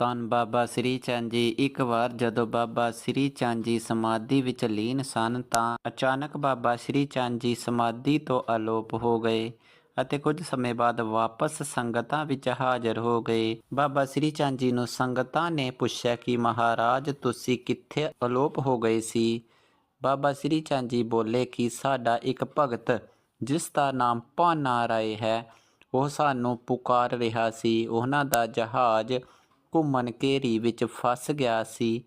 ਧੰਨ ਬਾਬਾ ਸ੍ਰੀ ਚੰਦ ਜੀ। ਇੱਕ ਵਾਰ ਜਦੋਂ ਬਾਬਾ ਸ੍ਰੀ ਚੰਦ ਜੀ ਸਮਾਧੀ ਵਿੱਚ ਲੀਨ ਸਨ ਤਾਂ ਅਚਾਨਕ ਬਾਬਾ ਸ੍ਰੀ ਚੰਦ ਜੀ ਸਮਾਧੀ ਤੋਂ ਅਲੋਪ ਹੋ ਗਏ ਅਤੇ ਕੁਝ ਸਮੇਂ ਬਾਅਦ ਵਾਪਸ ਸੰਗਤਾਂ ਵਿੱਚ ਹਾਜ਼ਰ ਹੋ ਗਏ। ਬਾਬਾ ਸ੍ਰੀ ਚੰਦ ਜੀ ਨੂੰ ਸੰਗਤਾਂ ਨੇ ਪੁੱਛਿਆ ਕਿ ਮਹਾਰਾਜ, ਤੁਸੀਂ ਕਿੱਥੇ ਅਲੋਪ ਹੋ ਗਏ ਸੀ? ਬਾਬਾ ਸ੍ਰੀ ਚੰਦ ਜੀ ਬੋਲੇ ਕਿ ਸਾਡਾ ਇੱਕ ਭਗਤ, ਜਿਸ ਦਾ ਨਾਮ ਭਾਨਾ ਰਾਏ ਹੈ, ਉਹ ਸਾਨੂੰ ਪੁਕਾਰ ਰਿਹਾ ਸੀ। ਉਹਨਾਂ ਦਾ ਜਹਾਜ਼ ਘੁੰਮਣ ਘੇਰੀ ਵਿੱਚ ਫਸ ਗਿਆ ਸੀ।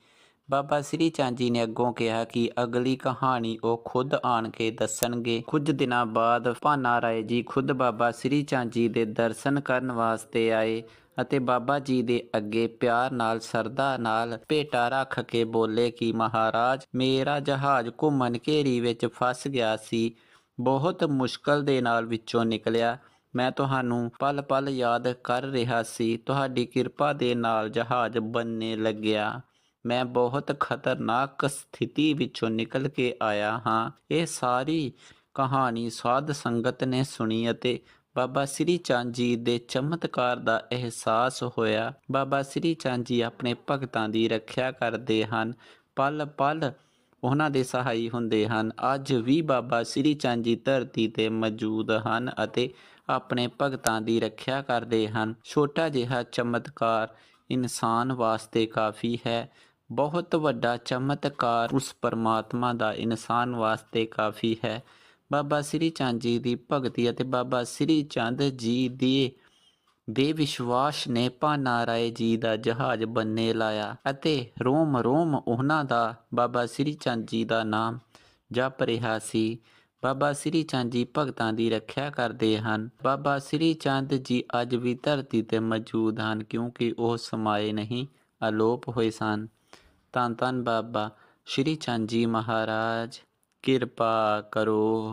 ਬਾਬਾ ਸ੍ਰੀ ਚੰਦ ਜੀ ਨੇ ਅੱਗੋਂ ਕਿਹਾ ਕਿ ਅਗਲੀ ਕਹਾਣੀ ਉਹ ਖੁਦ ਆਣ ਕੇ ਦੱਸਣਗੇ। ਕੁਝ ਦਿਨਾਂ ਬਾਅਦ ਭਾਨਾ ਰਾਏ ਜੀ ਖੁਦ ਬਾਬਾ ਸ੍ਰੀ ਚੰਦ ਜੀ ਦੇ ਦਰਸ਼ਨ ਕਰਨ ਵਾਸਤੇ ਆਏ ਅਤੇ ਬਾਬਾ ਜੀ ਦੇ ਅੱਗੇ ਪਿਆਰ ਨਾਲ ਸਰਦਾ ਨਾਲ ਭੇਟਾ ਰੱਖ ਕੇ ਬੋਲੇ ਕਿ ਮਹਾਰਾਜ, ਮੇਰਾ ਜਹਾਜ਼ ਘੁੰਮਣ ਘੇਰੀ ਵਿੱਚ ਫਸ ਗਿਆ ਸੀ। ਬਹੁਤ ਮੁਸ਼ਕਲ ਦੇ ਨਾਲ ਵਿੱਚੋਂ ਨਿਕਲਿਆ। ਮੈਂ ਤੁਹਾਨੂੰ ਪਲ ਪਲ ਯਾਦ ਕਰ ਰਿਹਾ ਸੀ। ਤੁਹਾਡੀ ਕਿਰਪਾ ਦੇ ਨਾਲ ਜਹਾਜ਼ ਬੰਨੇ ਲੱਗਿਆ। ਮੈਂ ਬਹੁਤ ਖਤਰਨਾਕ ਸਥਿਤੀ ਵਿੱਚੋਂ ਨਿਕਲ ਕੇ ਆਇਆ ਹਾਂ। ਇਹ ਸਾਰੀ ਕਹਾਣੀ ਸਾਧ ਸੰਗਤ ਨੇ ਸੁਣੀ ਅਤੇ ਬਾਬਾ ਸ੍ਰੀ ਚੰਦ ਜੀ ਦੇ ਚਮਤਕਾਰ ਦਾ ਅਹਿਸਾਸ ਹੋਇਆ। ਬਾਬਾ ਸ੍ਰੀ ਚੰਦ ਜੀ ਆਪਣੇ ਭਗਤਾਂ ਦੀ ਰੱਖਿਆ ਕਰਦੇ ਹਨ। ਪਲ ਪਲ ਉਹਨਾਂ ਦੇ ਸਹਾਈ ਹੁੰਦੇ ਹਨ। ਅੱਜ ਵੀ ਬਾਬਾ ਸ੍ਰੀ ਚੰਦ ਜੀ ਧਰਤੀ ਤੇ ਮੌਜੂਦ ਹਨ ਅਤੇ ਆਪਣੇ ਭਗਤਾਂ ਦੀ ਰੱਖਿਆ ਕਰਦੇ ਹਨ। ਛੋਟਾ ਜਿਹਾ ਚਮਤਕਾਰ ਇਨਸਾਨ ਵਾਸਤੇ ਕਾਫੀ ਹੈ। ਬਹੁਤ ਵੱਡਾ ਚਮਤਕਾਰ ਉਸ ਪਰਮਾਤਮਾ ਦਾ ਇਨਸਾਨ ਵਾਸਤੇ ਕਾਫੀ ਹੈ। ਬਾਬਾ ਸ੍ਰੀ ਚੰਦ ਜੀ ਦੀ ਭਗਤੀ ਅਤੇ ਬਾਬਾ ਸ੍ਰੀ ਚੰਦ ਜੀ ਦੀ ਬੇਵਿਸ਼ਵਾਸ ਨੇ ਭਾਨਾ ਰਾਏ ਜੀ ਦਾ ਜਹਾਜ਼ ਬੰਨੇ ਲਾਇਆ ਅਤੇ ਰੋਮ ਰੋਮ ਉਹਨਾਂ ਦਾ ਬਾਬਾ ਸ੍ਰੀ ਚੰਦ ਜੀ ਦਾ ਨਾਮ ਜਪ ਰਿਹਾ ਸੀ। ਬਾਬਾ ਸ੍ਰੀ ਚੰਦ ਜੀ ਭਗਤਾਂ ਦੀ ਰੱਖਿਆ ਕਰਦੇ ਹਨ। ਬਾਬਾ ਸ੍ਰੀ ਚੰਦ ਜੀ ਅੱਜ ਵੀ ਧਰਤੀ ਤੇ ਮੌਜੂਦ ਹਨ ਕਿਉਂਕਿ ਉਹ ਸਮਾਏ ਨਹੀਂ, ਅਲੋਪ ਹੋਏ ਸਨ। ਧੰਨ ਧੰਨ ਬਾਬਾ ਸ੍ਰੀ ਚੰਦ ਜੀ ਮਹਾਰਾਜ, ਕਿਰਪਾ ਕਰੋ।